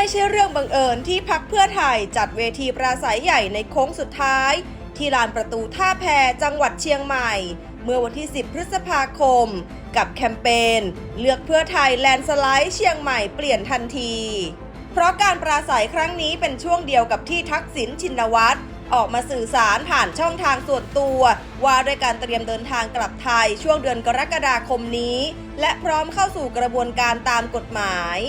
ไม่ใช่เรื่องบังเอิญที่พักเพื่อไทยจัดเวทีปราศัยใหญ่ในโค้งสุดท้าย ที่ลานประตูท่าแพจังหวัดเชียงใหม่ เมื่อวันที่ 10 พฤษภาคม กับแคมเปญเลือกเพื่อไทยแลนด์สไลด์เชียงใหม่เปลี่ยนทันที เพราะการปราศัยครั้งนี้เป็นช่วงเดียวกับที่ทักษิณชินวัตรออกมาสื่อสารผ่านช่องทางส่วนตัว ว่าด้วยการเตรียมเดินทางกลับไทยช่วงเดือนกรกฎาคมนี้ และพร้อมเข้าสู่กระบวนการตามกฎหมาย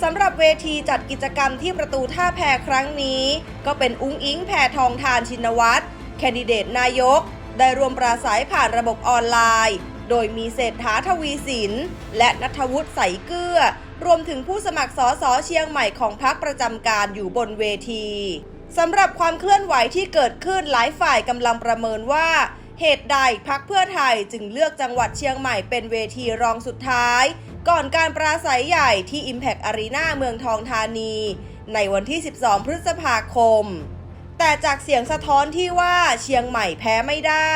สำหรับเวทีจัดกิจกรรมที่ประตูท่าแพครั้งนี้ ก็เป็นอุ้งอิงแพทองทานชินวัตรแคนดิเดตนายก ได้รวมปราศัยผ่านระบบออนไลน์ โดยมีเศรษฐาทวีสิน และนัทวุฒิใสเกื้อ รวมถึงผู้สมัครสอสอเชียงใหม่ของพรรคประจำการอยู่บนเวทีสำหรับความเคลื่อนไหวที่เกิดขึ้นหลายฝ่ายกำลังประเมินว่า เหตุใดพักเพื่อไทยจึงเลือกจังหวัดเชียงใหม่เป็นเวทีรองสุดท้าย ก่อนการปราศัยใหญ่ที่ Impact Arena เมืองทองธานี ในวันที่ 12 พฤษภาคม แต่จากเสียงสะท้อนที่ว่าเชียงใหม่แพ้ไม่ได้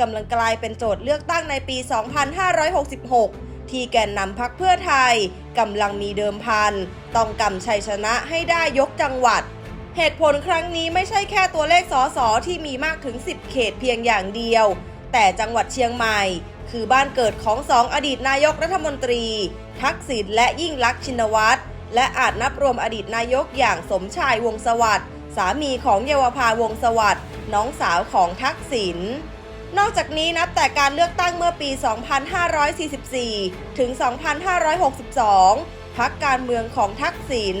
กำลังกลายเป็นโจทย์เลือกตั้งในปี 2566 ที่แกนนำพักเพื่อไทยกำลังมีเดิมพัน ต้องกำชัยชนะให้ได้ยกจังหวัด เหตุผลครั้งนี้ไม่ใช่แค่ตัวเลขสอสอที่มีมากถึง 10 เขตเพียงอย่างเดียว แต่จังหวัดเชียงใหม่ คือบ้านเกิดของสองอดีตนายกรัฐมนตรี ทักษิณและยิ่งลักษณ์ชินวัตรและอาจนับรวมอดีตนายกอย่างสมชายวงศสวัสดิ์สามีของเยาวภาวงศสวัสดิ์น้องสาวของทักษิณนอกจากนี้นับแต่การเลือกตั้งเมื่อปี 2544 ถึง 2562 พักการเมืองของทักษิณ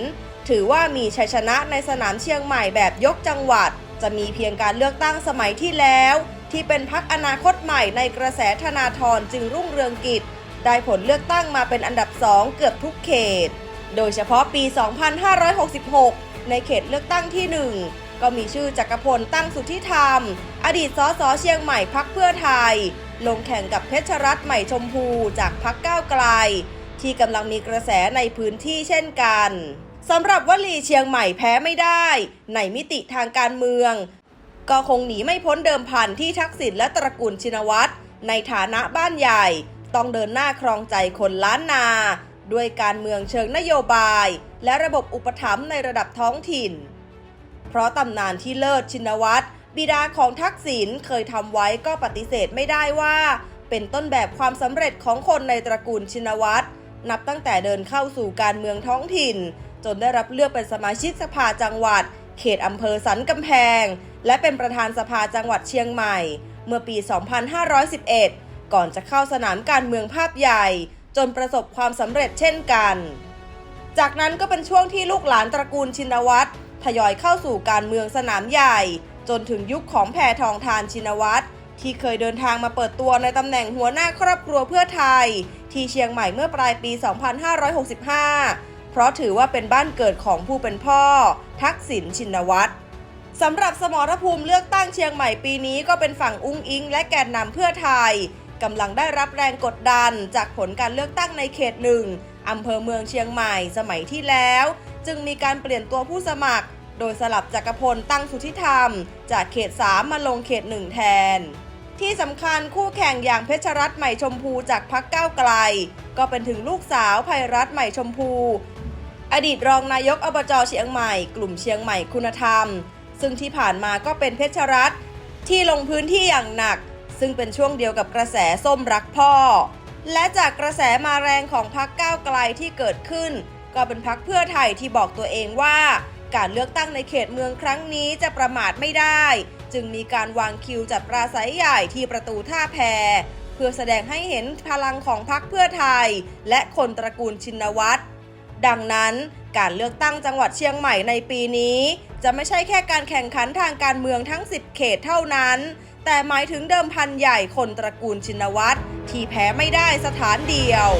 ถือว่ามีชัยชนะในสนามเชียงใหม่แบบยกจังหวัด จะมีเพียงการเลือกตั้งสมัยที่แล้ว ที่เป็นพักอนาคตใหม่ในกระแสธนาธรจึงรุ่งเรืองกิจ ได้ผลเลือกตั้งมาเป็นอันดับสองเกือบทุกเขต โดยเฉพาะปี 2566 ในเขตเลือกตั้งที่ 1 ก็มีชื่อจักรพลตั้งสุทธิธรรม อดีตสสเชียงใหม่พักเพื่อไทย ลงแข่งกับเพชรรัตน์ใหม่ชมพูจากพักก้าวไกล ที่กำลังมีกระแสในพื้นที่เช่นกันสำหรับวลีเชียงใหม่แพ้ไม่ได้ ในมิติทางการเมือง ก็คงหนีไม่พ้นเดิมพันที่ทักษิณและตระกูลชินวัตรในฐานะบ้านใหญ่ ต้องเดินหน้าครองใจคนล้านนา ด้วยการเมืองเชิงนโยบาย และระบบอุปถัมภ์ในระดับท้องถิ่น เพราะตำนานที่เลิศชินวัตรบิดาของทักษิณเคยทำไว้ก็ปฏิเสธไม่ได้ว่า เป็นต้นแบบความสำเร็จของคนในตระกูลชินวัตร นับตั้งแต่เดินเข้าสู่การเมืองท้องถิ่น จนได้รับเลือกเป็นสมาชิกสภาจังหวัด เขตอำเภอสันกำแพง และเป็นประธานสภาจังหวัดเชียงใหม่ เมื่อปี 2511 ก่อนจะเข้าสนามการเมืองภาพใหญ่ จนประสบความสำเร็จเช่นกัน จากนั้นก็เป็นช่วงที่ลูกหลานตระกูลชินวัตรทยอยเข้าสู่การเมืองสนามใหญ่ จนถึงยุคของแพทองทานชินวัตร ที่เคยเดินทางมาเปิดตัวในตำแหน่งหัวหน้าครอบครัวเพื่อไทย ที่เชียงใหม่เมื่อปลายปี 2565 เพราะถือว่าเป็นบ้านเกิดของผู้เป็นพ่อ ทักษิณชินวัตรสำหรับสมรภูมิเลือกตั้งเชียงใหม่ปีนี้ก็เป็นฝั่งอุ้งอิง และแกนนำเพื่อไทยกำลังได้รับแรงกดดันจากผลการเลือกตั้งในเขตหนึ่งอำเภอเมืองเชียงใหม่สมัยที่แล้ว จึงมีการเปลี่ยนตัวผู้สมัคร โดยสลับจักรพลตั้งสุทธิธรรม จากเขต 3 มาลงเขต1แทน ที่สำคัญคู่แข่งอย่างเพชรรัตน์ใหม่ชมพูจากพักก้าวไกล ก็เป็นถึงลูกสาวภัยรัตน์ใหม่ชมพู อดีตรองนายกอบจเชียงใหม่ กลุ่มเชียงใหม่คุณธรรม ซึ่งที่ผ่านมาก็เป็นเพชรรัตน์ที่ลงพื้นที่อย่างหนัก ซึ่งเป็นช่วงเดียวกับกระแสส้มรักพ่อ และจากกระแสมาแรงของพักก้าวไกลที่เกิดขึ้น ก็เป็นพักเพื่อไทยที่บอกตัวเองว่า การเลือกตั้งในเขตเมืองครั้งนี้จะประมาทไม่ได้ จึงมีการวางคิวจัดปราศัยใหญ่ที่ประตูท่าแพเพื่อแสดงให้เห็นพลังของพักเพื่อไทย และคนตระกูลชินวัตรดังนั้นการเลือกตั้งจังหวัดเชียงใหม่ในปีนี้ จะไม่ใช่แค่การแข่งขันทางการเมืองทั้ง 10 เขตเท่านั้น แต่หมายถึงเดิมพันใหญ่คนตระกูลชินวัตรที่แพ้ไม่ได้สถานเดียว